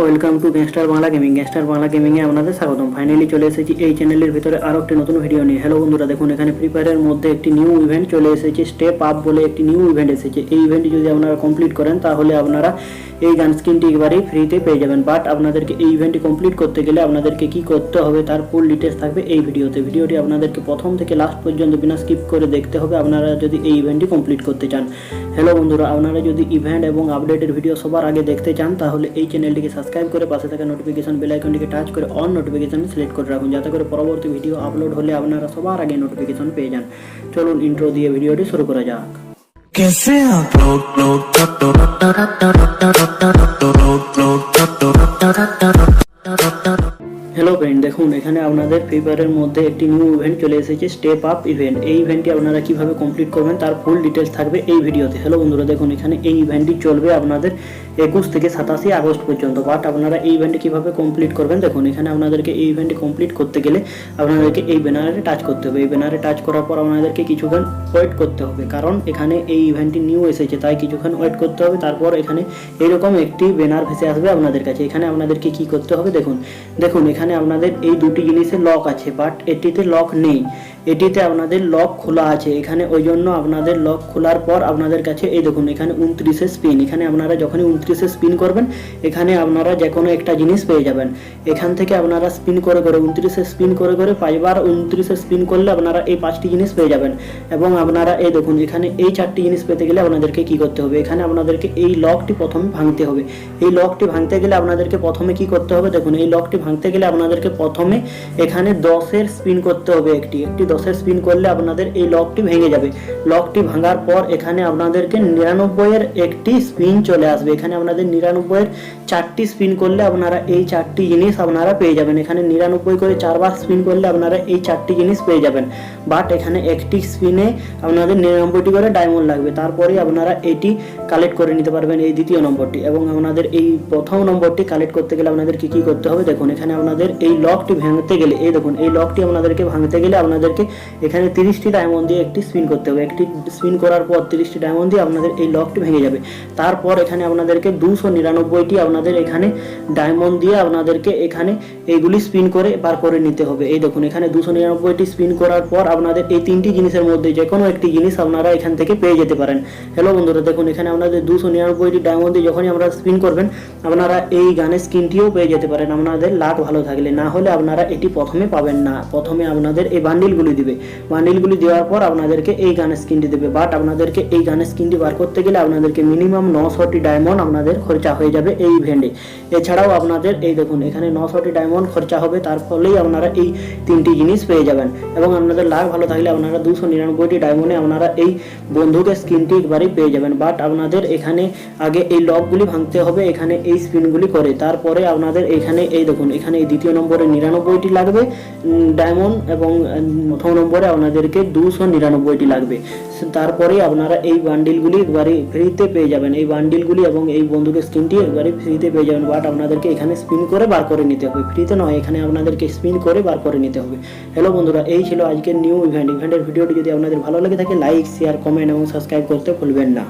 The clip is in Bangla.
Welcome to gangster Bangla gaming gangster Bangla গেমিংয়ে আপনাদের স্বাগতম। ফাইনালি চলে এসেছি এই চ্যানেলের ভিতরে আরও একটি নতুন ভিডিও নিয়ে। হ্যালো বন্ধুরা, দেখুন, এখানে ফ্রি ফায়ারের মধ্যে একটি নিউ ইভেন্ট চলে এসেছে। স্টেপ আপ বলে একটি নিউ ইভেন্ট এসেছে। এই ইভেন্টটি যদি আপনারা কমপ্লিট করেন, তাহলে আপনারা এই গান স্কিনটি একেবারেই ফ্রিতে পেয়ে যাবেন বাট আপনাদেরকে এই ইভেন্টটি কমপ্লিট করতে গেলে আপনাদেরকে কি করতে হবে তার ফুল ডিটেলস থাকবে এই ভিডিওতে ভিডিওটি আপনাদেরকে প্রথম থেকে লাস্ট পর্যন্ত বিনা স্কিপ করে দেখতে হবে আপনারা যদি এই ইভেন্টটি কমপ্লিট করতে চান হ্যালো বন্ধুরা আপনারা যদি ইভেন্ট এবং আপডেটের ভিডিও সবার আগে দেখতে চান তাহলে এই চ্যানেলটিকে সাবস্ক্রাইব করে পাশে থাকা নোটিফিকেশন বেল আইকনটিকে টাচ করে অন নোটিফিকেশন সিলেক্ট করে রাখুন যাতে করে পরবর্তী ভিডিও আপলোড হলে আপনারা সবার আগে নোটিফিকেশন পেয়ে যান চলুন ইন্ট্রো দিয়ে ভিডিওটি শুরু করা যাক कैसे आप लोग দেখুন, এখানে আপনাদের ফায়ারের মধ্যে একটি নিউ ইভেন্ট চলে এসেছে স্টেপ আপ ইভেন্ট এই ইভেন্টটি আপনারা কীভাবে কমপ্লিট করবেন তার ফুল ডিটেলস থাকবে এই ভিডিওতে। হ্যালো বন্ধুরা, দেখুন, এখানে এই ইভেন্টটি চলবে আপনাদের একুশ থেকে সাতাশি আগস্ট পর্যন্ত। বাট আপনারা এই ইভেন্টটি কীভাবে কমপ্লিট করবেন, দেখুন, এখানে আপনাদেরকে এই ইভেন্টটি কমপ্লিট করতে গেলে আপনাদেরকে এই ব্যানারে টাচ করতে হবে। এই ব্যানারে টাচ করার পর আপনাদেরকে কিছুক্ষণ ওয়েট করতে হবে। কারণ এখানে এই ইভেন্টটি নিউ এসেছে, তাই কিছুক্ষণ ওয়েট করতে হবে। তারপর এখানে এরকম একটি ব্যানার ভেসে আসবে আপনাদের কাছে। এখানে আপনাদেরকে কি করতে হবে, দেখুন দেখুন, এখানে আপনাদের এই দুটি জিনিসে লক আছে বাট এটিতে লক নেই। এটিতে আপনাদের লক খোলা আছে। এখানে ওই জন্য আপনাদের লক খোলার পর আপনাদের কাছে, এই দেখুন, এখানে উনত্রিশে স্পিন এখানে আপনারা যখনই উনত্রিশে স্পিন করবেন, এখানে আপনারা যে কোনো একটা জিনিস পেয়ে যাবেন। এখান থেকে আপনারা স্পিন করে করে, উনত্রিশে স্পিন করে করে পাঁচবার উনত্রিশে স্পিন করলে আপনারা এই পাঁচটি জিনিস পেয়ে যাবেন। এবং আপনারা এই দেখুন, এখানে এই চারটি জিনিস পেতে গেলে আপনাদেরকে কি করতে হবে? এখানে আপনাদেরকে এই লকটি প্রথমে ভাঙতে হবে। এই লকটি ভাঙতে গেলে আপনাদেরকে প্রথমে কি করতে হবে? দেখুন, এই লকটি ভাঙতে গেলে আপনাদেরকে প্রথমে এখানে দশের স্পিন করতে হবে একটি। একটি দশের স্পিন করলে আপনাদের এই লকটি ভেঙে যাবে। লকটি ভাঙার পর এখানে আপনাদেরকে নিরানব্বইয়ের একটি স্পিন চলে আসবে। এখানে আপনাদের নিরানব্বইয়ের চারটি স্পিন করলে আপনারা এই চারটি জিনিস আপনারা পেয়ে যাবেন। এখানে নিরানব্বই করে চারবার স্পিন করলে আপনারা এই চারটি জিনিস পেয়ে যাবেন। বাট এখানে একটি স্পিনে আপনাদের নিরানব্বইটি করে ডায়মন্ড লাগবে। তারপরে আপনারা এটি কালেক্ট করে নিতে পারবেন এই দ্বিতীয় নম্বরটি। এবং আপনাদের এই প্রথম নম্বরটি কালেক্ট করতে গেলে আপনাদেরকে কি করতে হবে? দেখুন, এখানে আপনাদের এই লকটি ভাঙতে গেলে, এই দেখুন, এই লকটি আপনাদেরকে ভাঙতে গেলে আপনাদেরকে এখানে তিরিশটি ডায়মন্ড দিয়ে একটি স্পিন করতে হবে। একটি স্পিন করার পর তিরিশটি ডায়মন্ড দিয়ে আপনাদের এই লকটি ভেঙে যাবে। তারপর এখানে আপনাদেরকে দুশো নিরানব্বইটি আপনাদের এখানে ডায়মন্ড দিয়ে আপনাদেরকে এখানে এইগুলি স্পিন করে বার করে নিতে হবে। এই দেখুন, এখানে দুশো নিরানব্বইটি স্পিন করার পর আপনাদের এই তিনটি জিনিসের মধ্যে যে কোনো একটি জিনিস আপনারা এখান থেকে পেয়ে যেতে পারেন। হ্যালো বন্ধুরা, দেখুন, এখানে আপনাদের দুশো নিরানব্বইটি ডায়মন্ড দিয়ে যখনই আপনারা স্পিন করবেন, আপনারা এই গানের স্কিনটিও পেয়ে যেতে পারেন। আপনাদের লাক ভালো থাকলে, না হলে আপনারা এটি প্রথমে পাবেন না। প্রথমে আপনাদের এই বান্ডিলগুলি দিবে। বান্ডিলগুলি দেওয়ার পর আপনাদেরকে এই গানের স্কিনটি দেবে। বাট আপনাদেরকে এই গানের স্কিনটি বার করতে গেলে আপনাদেরকে মিনিমাম নশোটি ডায়মন্ড আপনাদের খরচা হয়ে যাবে এই ইভেন্টে এছাড়াও আপনাদের, এই দেখুন, এখানে নশোটি ডায়মন্ড খরচা হবে, তার ফলেই আপনারা এই তিনটি জিনিস পেয়ে যাবেন। এবং আপনাদের লাভ ভালো থাকলে আপনারা দুশো নিরানব্বইটি ডায়মন্ডে আপনারা এই বন্ধুকের স্কিনটি একবারই পেয়ে যাবেন। বাট আপনাদের এখানে আগে এই লকগুলি ভাঙতে হবে, এখানে এই স্পিনগুলি করে। তারপরে আপনাদের এখানে এই দেখুন, এখানে এই দ্বিতীয় নম্বরে নিরানব্বইটি লাগবে ডায়মন্ড এবং প্রথম নম্বরে আপনাদেরকে দুশো নিরানব্বইটি লাগবে। তারপরে আপনারা এই বান্ডিলগুলি একবারে ফ্রিতে পেয়ে যাবেন। এই বান্ডিলগুলি এবং এই বন্ধুকে স্কিনটি একবারে ফ্রিতে পেয়ে যাবেন। বাট আপনাদেরকে এখানে স্পিন করে বার করে নিতে হবে। ফ্রিতে নয়, এখানে আপনাদেরকে স্পিন করে বার করে নিতে হবে। হ্যালো বন্ধুরা, এই ছিল আজকের নিউ ইভেন্ট। ইভেন্টের ভিডিওটি যদি আপনাদের ভালো লাগে থাকে, লাইক, শেয়ার, কমেন্ট এবং সাবস্ক্রাইব করতে ভুলবেন না।